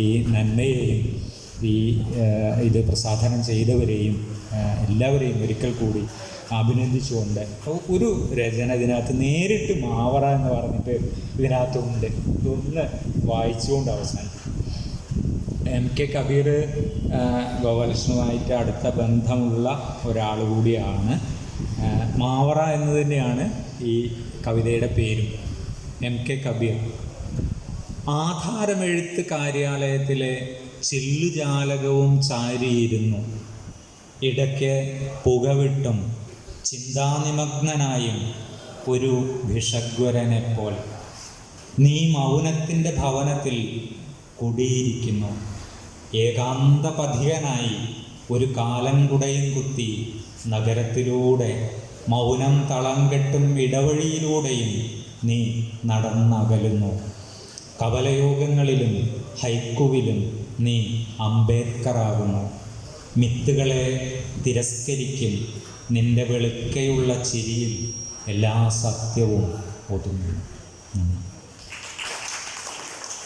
ഈ നന്മയെയും ഈ ഇത് പ്രസാധനം ചെയ്തവരെയും എല്ലാവരെയും ഒരിക്കൽ കൂടി അഭിനന്ദിച്ചുകൊണ്ട് ഒരു രചന ഇതിനകത്ത് നേരിട്ട് മാവറ എന്ന് പറഞ്ഞിട്ട് ഇതിനകത്തുണ്ട് ഇതൊന്ന് വായിച്ചുകൊണ്ട് അവസാനിക്കും. എം കെ കബീർ ഗോപാലകൃഷ്ണനുമായിട്ട് അടുത്ത ബന്ധമുള്ള ഒരാൾ കൂടിയാണ്. മാവറ എന്ന് തന്നെയാണ് ഈ കവിതയുടെ പേരും. M K Kabir. ആധാരമെഴുത്ത് കാര്യാലയത്തിലെ ചില്ലുജാലകവും ചാരിയിരുന്നു. ഇടയ്ക്ക് പുകവിട്ടും ചിന്താനിമഗ്നനായും ഒരു ഭിഷഗ്വരനെപ്പോൾ നീ മൗനത്തിന്റെ ഭവനത്തിൽ കുടിയിരിക്കുന്നു. ഏകാന്തപഥികനായി ഒരു കാലം കുടയും കുത്തി നഗരത്തിലൂടെ മൗനം തളം കെട്ടും ഇടവഴിയിലൂടെയും നീ നടന്നകലുന്നു. കവലയോഗങ്ങളിലും ഹൈക്കുവിലും നീ അംബേദ്കറാകുന്നു. മിത്തുകളെ തിരസ്കരിക്കും. നിന്റെ വെളുക്കയുള്ള ചിരിയിൽ എല്ലാ സത്യവും ഒതുങ്ങുന്നു.